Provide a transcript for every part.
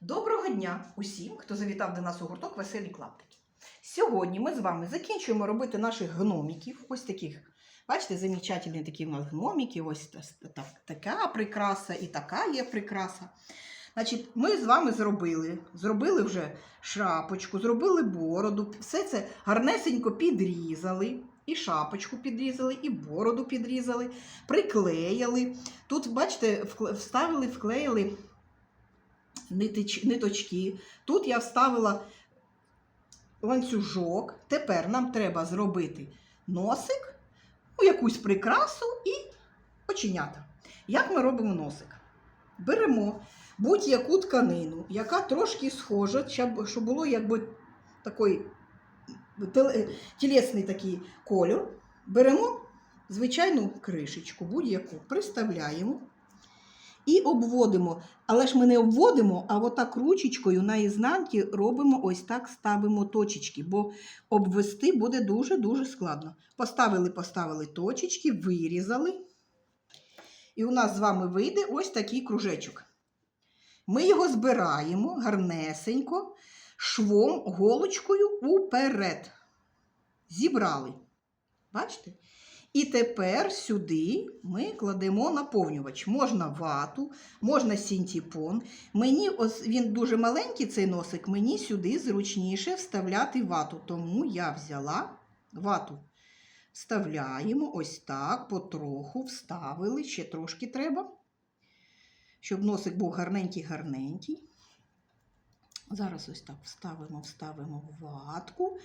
Доброго дня усім, хто завітав до нас у гурток Веселі клаптики. Сьогодні ми з вами закінчуємо робити наших гноміків. Ось таких. Бачите, замечательні такі у нас гноміки. Ось та- та- така прикраса і така є прикраса. Значить, ми з вами зробили. Зробили вже шапочку, зробили бороду. Все це гарнесенько підрізали. І шапочку підрізали, і бороду підрізали, приклеїли. Тут, бачите, вставили, вклеїли ниточки. Тут я вставила ланцюжок. Тепер нам треба зробити носик, ну, якусь прикрасу і оченята. Як ми робимо носик? Беремо будь-яку тканину, яка трошки схожа, щоб було якби такий тілесний такий кольор. Беремо звичайну кришечку, будь-яку, приставляємо і обводимо. Але ж ми не обводимо, а отак ручечкою на ізнанці робимо ось так, ставимо точечки, бо обвести буде дуже-дуже складно. Поставили, поставили точечки, вирізали. І у нас з вами вийде ось такий кружечок. Ми його збираємо гарнесенько, швом, голочкою уперед. Зібрали. Бачите? І тепер сюди ми кладемо наповнювач. Можна вату, можна синтепон. Мені ось він дуже маленький, цей носик, мені сюди зручніше вставляти вату. Тому я взяла вату. Вставляємо ось так, потроху вставили, ще трошки треба, щоб носик був гарненький-гарненький. Зараз ось так вставимо, вставимо ватку.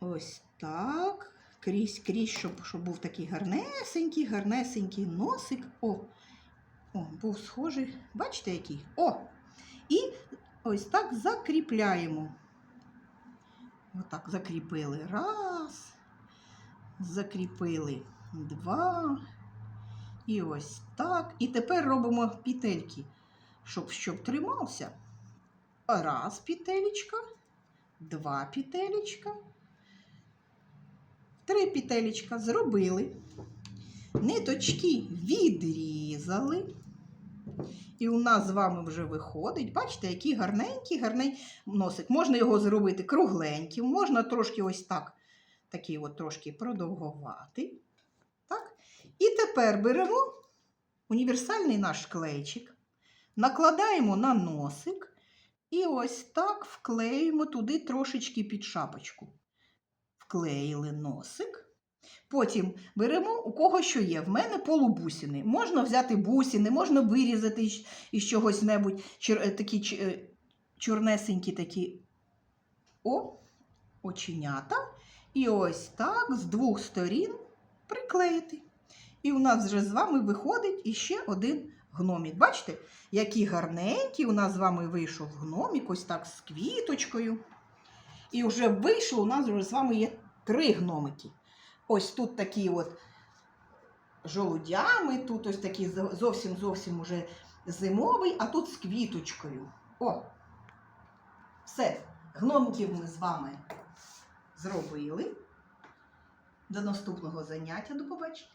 Ось так. Крізь, крізь, щоб, щоб був такий гарнесенький, гарнесенький носик. О, о, був схожий. Бачите, який? О! І ось так закріпляємо. Отак закріпили. Раз. Закріпили. Два. І ось так. І тепер робимо петельки, щоб, щоб тримався. Раз петелечка, два петелечка. Три петелечка зробили, ниточки відрізали. І у нас з вами вже виходить, бачите, який гарненький, гарненький носик. Можна його зробити кругленьким, можна трошки ось так, такий от трошки продовгуватий. Так? І тепер беремо універсальний наш клейчик, накладаємо на носик і ось так вклеїмо туди трошечки під шапочку вклеїли носик. Потім беремо у кого що є. В мене полубусини. Можна взяти бусини, можна вирізати із- чогось небудь чор, е, такі е, чорнесенькі такі о, оченята. І ось так з двох сторін приклеїти. І у нас вже з вами виходить іще один гномік. Бачите, який гарненький у нас з вами вийшов гномік, ось так з квіточкою. І вже вийшло, у нас вже з вами є три гномики. Ось тут такі от жолудями, тут ось такий зовсім зовсім уже зимовий, а тут з квіточкою. О! Все, гномиків ми з вами зробили. До наступного заняття, до побачення.